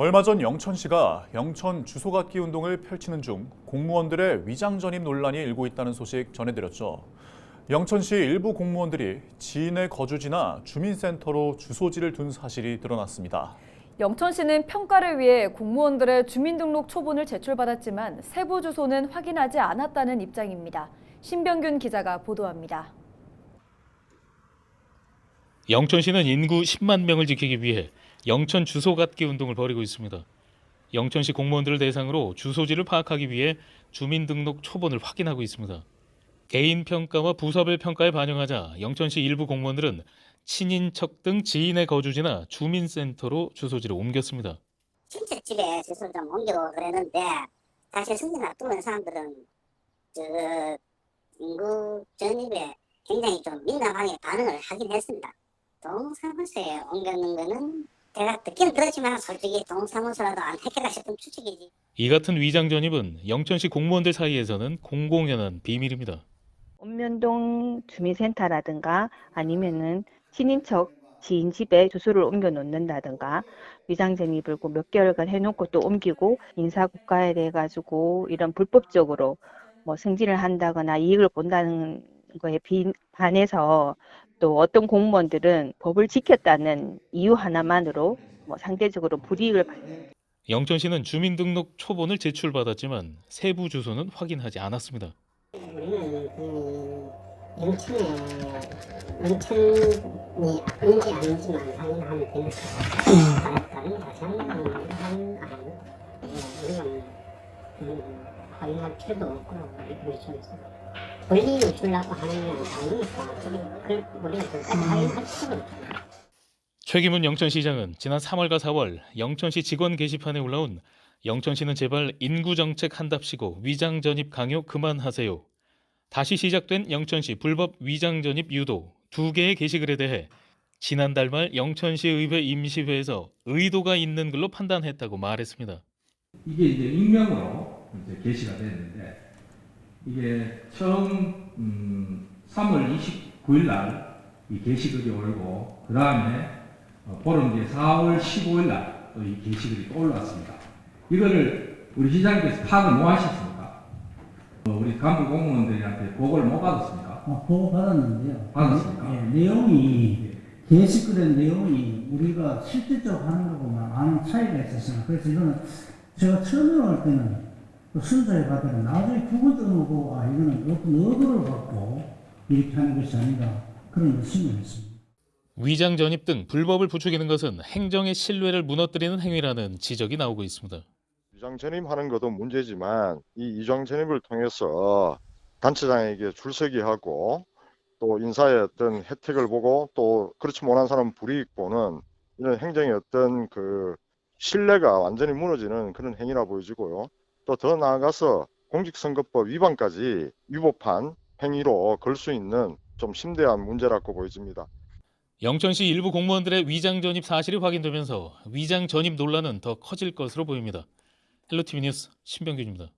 얼마 전 영천시가 영천 주소갖기 운동을 펼치는 중 공무원들의 위장 전입 논란이 일고 있다는 소식 전해드렸죠. 영천시 일부 공무원들이 지인의 거주지나 주민센터로 주소지를 둔 사실이 드러났습니다. 영천시는 평가를 위해 공무원들의 주민등록 초본을 제출받았지만 세부 주소는 확인하지 않았다는 입장입니다. 신병균 기자가 보도합니다. 영천시는 인구 10만 명을 지키기 위해 영천 주소 갖기 운동을 벌이고 있습니다. 영천시 공무원들을 대상으로 주소지를 파악하기 위해 주민등록 초본을 확인하고 있습니다. 개인 평가와 부서별 평가에 반영하자 영천시 일부 공무원들은 친인척 등 지인의 거주지나 주민센터로 주소지를 옮겼습니다. 친척 집에 주소를 좀 옮기고 그랬는데 사실 승진 앞두는 사람들은 저 인구 전입에 굉장히 좀 민감하게 반응을 하긴 했습니다. 동사무소에 옮겼는 거는 제가 듣긴 들었지만 솔직히 동사무소라도 안 했겠다 싶은 추측이지. 이 같은 위장 전입은 영천시 공무원들 사이에서는 공공연한 비밀입니다. 읍면동 주민센터라든가 아니면은 친인척 지인 집에 주소를 옮겨 놓는다든가 위장 전입을 그몇 개월간 해놓고 또 옮기고 인사 국가에 대해 가지고 이런 불법적으로 뭐 승진을 한다거나 이익을 본다는 거에 비, 반해서 또 어떤 공무원들은 법을 지켰다는 이유 하나만으로 뭐 상대적으로 불이익을 받는 영천시는 주민등록 초본을 제출받았지만 세부 주소는 확인하지 않았습니다. 우리는 그 영천에 영천이 아닌지 아닌지만 확인하면 되니까 다른 자세한 건 확인 안 하고 우리는 음, 확인할 필요도 없고 우리 쪽에서 권리를 주려고 하는 건 아니니까 그걸 우리가 그까지 없죠. 최기문 영천시장은 지난 3월과 4월 영천시 직원 게시판에 올라온 영천시는 제발 인구 정책 한답시고 위장 전입 강요 그만하세요. 다시 시작된 영천시 불법 위장 전입 유도 두 개의 게시글에 대해 지난달 말 영천시 의회 임시회에서 의도가 있는 글로 판단했다고 말했습니다. 이게 이제 익명으로 이제 게시가 됐는데 이게 처음 음, 3월 29일 날 이 게시글이 올고 그 다음에 어, 보름 뒤에 4월 15일 날 또 이 게시글이 또 올라왔습니다. 이거를 우리 시장님께서 파악을 못 하셨습니까? 어, 우리 간부 공무원들한테 보고를 못 받았습니까? 어, 보고 받았는데요. 받았습니까? 예, 내용이 게시글의 내용이 우리가 실질적으로 하는 거고만 아는 차이가 있었어요. 그래서 이거는 제가 처음에 올 때는 그 순서에 받으면 나중에 두 번째로 보고 아 이거는 어떤 의도를 갖고 이렇게 하는 것이 아닌가 그런 의심을 했습니다. 위장 전입 등 불법을 부추기는 것은 행정의 신뢰를 무너뜨리는 행위라는 지적이 나오고 있습니다. 위장 전입하는 것도 문제지만 이 위장 전입을 통해서 단체장에게 줄서기 하고 또 인사의 어떤 혜택을 보고 또 그렇지 못한 사람 불이익 보는 이런 행정의 어떤 그 신뢰가 완전히 무너지는 그런 행위라 보여지고요. 또 더 나아가서 공직선거법 위반까지 위법한 행위로 걸 수 있는 좀 심대한 문제라고 보여집니다. 영천시 일부 공무원들의 위장 전입 사실이 확인되면서 위장 전입 논란은 더 커질 것으로 보입니다. 헬로티비 뉴스 신병규입니다.